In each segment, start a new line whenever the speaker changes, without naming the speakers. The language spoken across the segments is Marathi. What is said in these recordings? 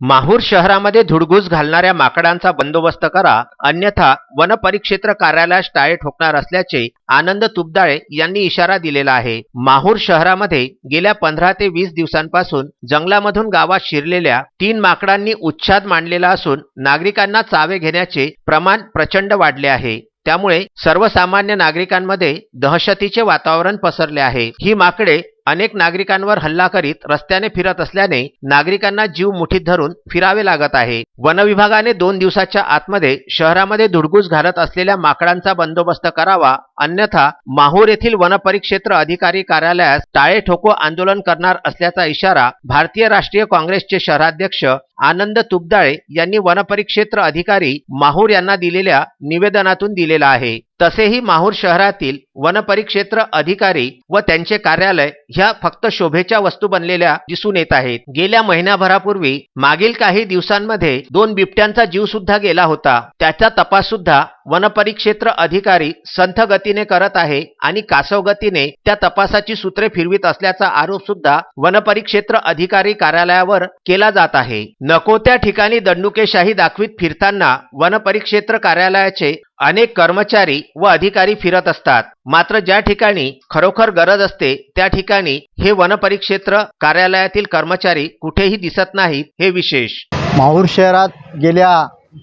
माहूर शहरामध्ये धुडगूस घालणाऱ्या माकडांचा बंदोबस्त करा अन्यथा वन परिक्षेत्र कार्यालयास टाळे ठोकणार असल्याचे आनंद तुपदाळे यांनी इशारा दिलेला आहे. माहूर शहरामध्ये गेल्या पंधरा ते वीस दिवसांपासून जंगलामधून गावात शिरलेल्या तीन माकडांनी उच्छाद मांडलेला असून नागरिकांना चावे घेण्याचे प्रमाण प्रचंड वाढले आहे. त्यामुळे सर्वसामान्य नागरिकांमध्ये दहशतीचे वातावरण पसरले आहे. ही माकडे अनेक नागरिकांवर हल्ला करीत रस्त्याने फिरत असल्याने नागरिकांना जीव मुठीत धरून फिरावे लागत आहे. वन विभागाने दोन दिवसाच्या आतमध्ये शहरामध्ये धुडगूस घालत असलेल्या माकडांचा बंदोबस्त करावा अन्यथा माहूर येथील वनपरिक्षेत्र अधिकारी कार्यालयास टाळे ठोको आंदोलन करणार असल्याचा इशारा भारतीय राष्ट्रीय काँग्रेसचे शहराध्यक्ष आनंद तुपदाळे यांनी वनपरिक्षेत्र अधिकारी माहूर यांना दिलेल्या निवेदनातून दिलेला आहे. तसेही माहूर शहरातील वन परिक्षेत्र अधिकारी व त्यांचे कार्यालय ह्या फक्त शोभेच्या वस्तू बनलेल्या दिसून येत आहेत. गेल्या महिन्याभरापूर्वी मागील काही दिवसांमध्ये दोन बिबट्यांचा जीव सुद्धा गेला होता. त्याचा तपास सुद्धा वन परिक्षेत्र अधिकारी संथ गतीने करत आहे आणि कासव गतीने त्या तपासाची सूत्रे फिरवीत असल्याचा आरोप सुद्धा वन परिक्षेत्र अधिकारी कार्यालयावर केला जात आहे. नको त्या ठिकाणी दंडुकेशाही दाखवीत फिरताना वन परिक्षेत्र कार्यालयाचे अनेक कर्मचारी व अधिकारी फिरत असतात. मात्र ज्या ठिकाणी खरोखर गरज असते त्या ठिकाणी हे वन परिक्षेत्र कार्यालयातील कर्मचारी कुठेही दिसत नाहीत हे विशेष.
माहूर शहरात गेल्या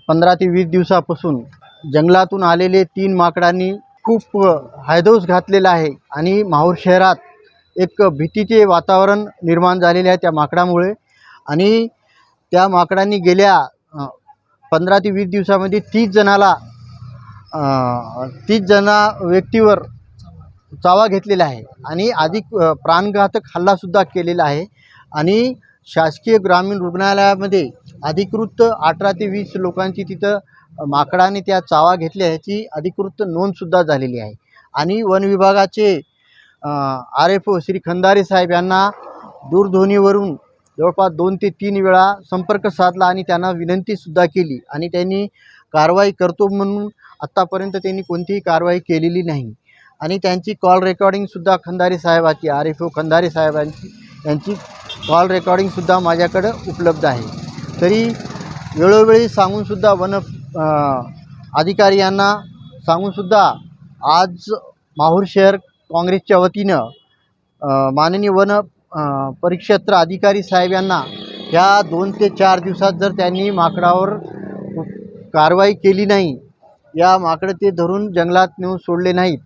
पंधरा ते वीस दिवसापासून जंगलातून आलेले तीन माकडांनी खूप हायदोस घातलेला आहे आणि माहूर शहरात एक भीतीचे वातावरण निर्माण झालेले आहे त्या माकडामुळे. आणि त्या माकडांनी गेल्या पंधरा ते वीस दिवसामध्ये तीस जणाला तीस जना व्यक्तीवर चावा घेतलेला आहे आणि अधिक प्राणघातक हल्लासुद्धा केलेला आहे. आणि शासकीय ग्रामीण रुग्णालयामध्ये अधिकृत अठरा ते वीस लोकांची तिथं माकडाने त्या चावा घेतल्या ह्याची अधिकृत नोंदसुद्धा झालेली आहे. आणि वन विभागाचे R F O Shri Khandare साहेब यांना दूरध्वनीवरून जवळपास दोन ते तीन वेळा संपर्क साधला आणि त्यांना विनंतीसुद्धा केली आणि त्यांनी कारवाई करतो म्हणून आत्तापर्यंत त्यांनी कोणतीही कारवाई केलेली नाही. आणि त्यांची कॉल रेकॉर्डिंगसुद्धा खंदारे साहेबाची आर एफ ओ खंदारे साहेबांची यांची कॉल रेकॉर्डिंगसुद्धा माझ्याकडं उपलब्ध आहे. तरी वेळोवेळी सांगूनसुद्धा वन अधिकारी यांना सांगूनसुद्धा आज माहूर शहर काँग्रेसच्या वतीनं माननीय वन परिक्षेत्र अधिकारी साहेब यांना ह्या दोन ते चार दिवसात जर त्यांनी माकडावर कारवाई केली नाही या माकडं ते धरून जंगलात नेऊन सोडले नाहीत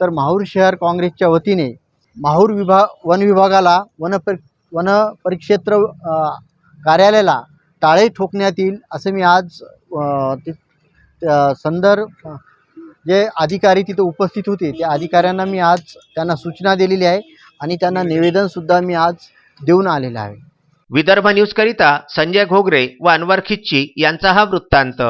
तर माहूर शहर काँग्रेसच्या वतीने माहूर विभाग वन विभागाला वन पर वन परिक्षेत्र कार्यालयाला टाळे ठोकण्यात येईल असं मी आज ते संदर्भ जे अधिकारी तिथं उपस्थित होते त्या अधिकाऱ्यांना मी आज त्यांना सूचना दिलेली आहे आणि त्यांना निवेदनसुद्धा मी आज देऊन आलेलं आहे.
विदर्भ न्यूजकरिता संजय घोगरे व अनवर खिच्ची यांचा हा वृत्तांत.